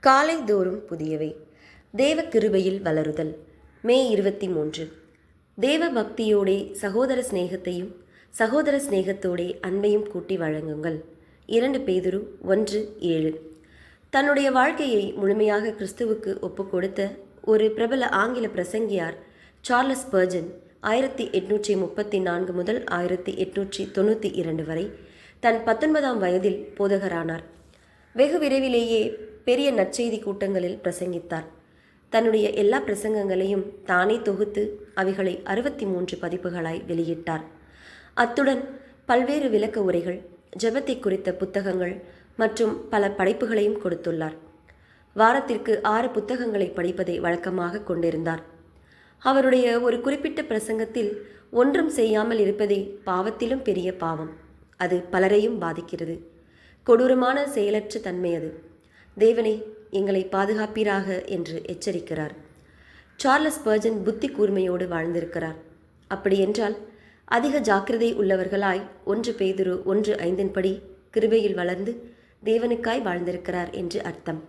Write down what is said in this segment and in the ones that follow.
காலை தோறும் புதியவை. தேவ கிருபையில் வளருதல். மே இருபத்தி மூன்று தேவ பக்தியோடே சகோதர சிநேகத்தையும் சகோதர சிநேகத்தோடே அன்பையும் கூட்டி வழங்குங்கள். இரண்டு பேதுரு ஒன்று ஏழு. தன்னுடைய வாழ்க்கையை முழுமையாக கிறிஸ்துவுக்கு ஒப்புக்கொடுத்த ஒரு பிரபல ஆங்கில பிரசங்கியார் சார்லஸ் பர்ஜன் ஆயிரத்தி எட்நூற்றி முப்பத்தி நான்கு முதல் ஆயிரத்தி எட்நூற்றி தொண்ணூற்றி இரண்டு வரை தன் பத்தொன்பதாம் வயதில் போதகரானார். வெகு விரைவிலேயே பெரிய நற்செய்தி கூட்டங்களில் பிரசங்கித்தார். தன்னுடைய எல்லா பிரசங்கங்களையும் தானே தொகுத்து அவைகளை அறுபத்தி மூன்று பதிப்புகளாய் வெளியிட்டார். அத்துடன் பல்வேறு விளக்க உரைகள் ஜெபத்தை குறித்த புத்தகங்கள் மற்றும் பல படைப்புகளையும் கொடுத்துள்ளார். வாரத்திற்கு ஆறு புத்தகங்களை படிப்பதை வழக்கமாக கொண்டிருந்தார். அவருடைய ஒரு குறிப்பிட்ட பிரசங்கத்தில் ஒன்றும் செய்யாமல் இருப்பதே பாவத்திலும் பெரிய பாவம். அது பலரையும் பாதிக்கிறது. கொடூரமான செயலற்ற தன்மை அது. தேவனே எங்களை பாதுகாப்பீராக என்று எச்சரிக்கிறார். சார்லஸ் பர்ஜன் புத்தி கூர்மையோடு வாழ்ந்திருக்கிறார். அப்படியென்றால் அதிக ஜாக்கிரதை உள்ளவர்களாய் ஒன்று பேதுரு ஒன்று ஐந்தின்படி கிருபையில் வளர்ந்து தேவனுக்காய் வாழ்ந்திருக்கிறார் என்று அர்த்தம்.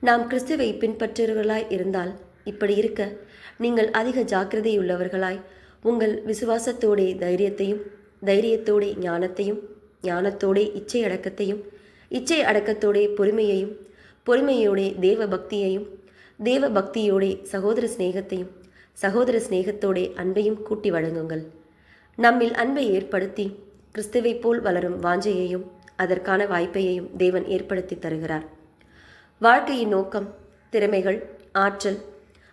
நாம் கிறிஸ்துவை பின்பற்றுகிறவர்களாய் இருந்தால் இப்படி இருக்க நீங்கள் அதிக ஜாக்கிரதையுள்ளவர்களாய் உங்கள் விசுவாசத்தோடே தைரியத்தையும் தைரியத்தோடே ஞானத்தையும் ஞானத்தோடே இச்சை அடக்கத்தையும் இச்சை அடக்கத்தோடே பொறுமையையும் பொறுமையோடே தேவ பக்தியையும் தேவ பக்தியோடே சகோதர சிநேகத்தையும் சகோதர சிநேகத்தோடே அன்பையும் கூட்டி வழங்குங்கள். நம்மில் அன்பை ஏற்படுத்தி கிறிஸ்துவைப் போல் வளரும் வாஞ்சையையும் அதற்கான வாய்ப்பையையும் தேவன் ஏற்படுத்தி தருகிறார். வாழ்க்கையின் நோக்கம் திறமைகள் ஆற்றல்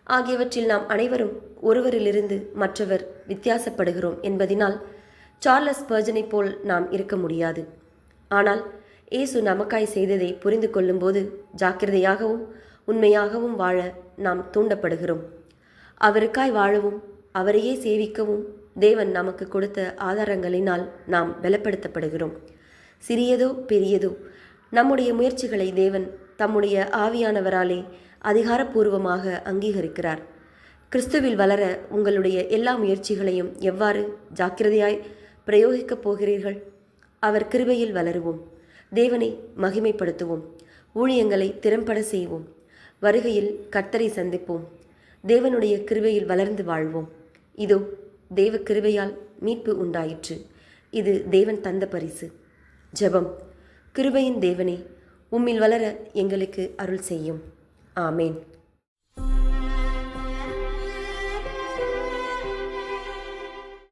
ஆகியவற்றில் நாம் அனைவரும் ஒருவரிலிருந்து மற்றவர் வித்தியாசப்படுகிறோம் என்பதினால் சார்லஸ் பர்ஜனைப் போல் நாம் இருக்க முடியாது. ஆனால் இயேசு நமக்காய் செய்ததை புரிந்து கொள்ளும்போது ஜாக்கிரதையாகவும் உண்மையாகவும் வாழ நாம் தூண்டப்படுகிறோம். அவருக்காய் வாழவும் அவரையே சேவிக்கவும் தேவன் நமக்கு கொடுத்த ஆதாரங்களினால் நாம் பலப்படுத்தப்படுகிறோம். சிறியதோ பெரியதோ நம்முடைய முயற்சிகளை தேவன் தம்முடைய ஆவியானவராலே அதிகாரப்பூர்வமாக அங்கீகரிக்கிறார். கிறிஸ்துவில் வளர உங்களுடைய எல்லா முயற்சிகளையும் எவ்வாறு ஜாக்கிரதையாய் பிரயோகிக்கப் போகிறீர்கள்? அவர் கிருபையில் வளருவோம். தேவனை மகிமைப்படுத்துவோம். ஊழியங்களை திறம்பட செய்வோம். வருகையில் கர்த்தரை சந்திப்போம். தேவனுடைய கிருபையில் வளர்ந்து வாழ்வோம். இதோ தேவ கிருபையால் மீட்பு உண்டாயிற்று. இது தேவன் தந்த பரிசு. ஜெபம். கிருபையின் தேவனே உம்மில் வளர எங்களுக்கு அருள் செய்யும். ஆமேன்.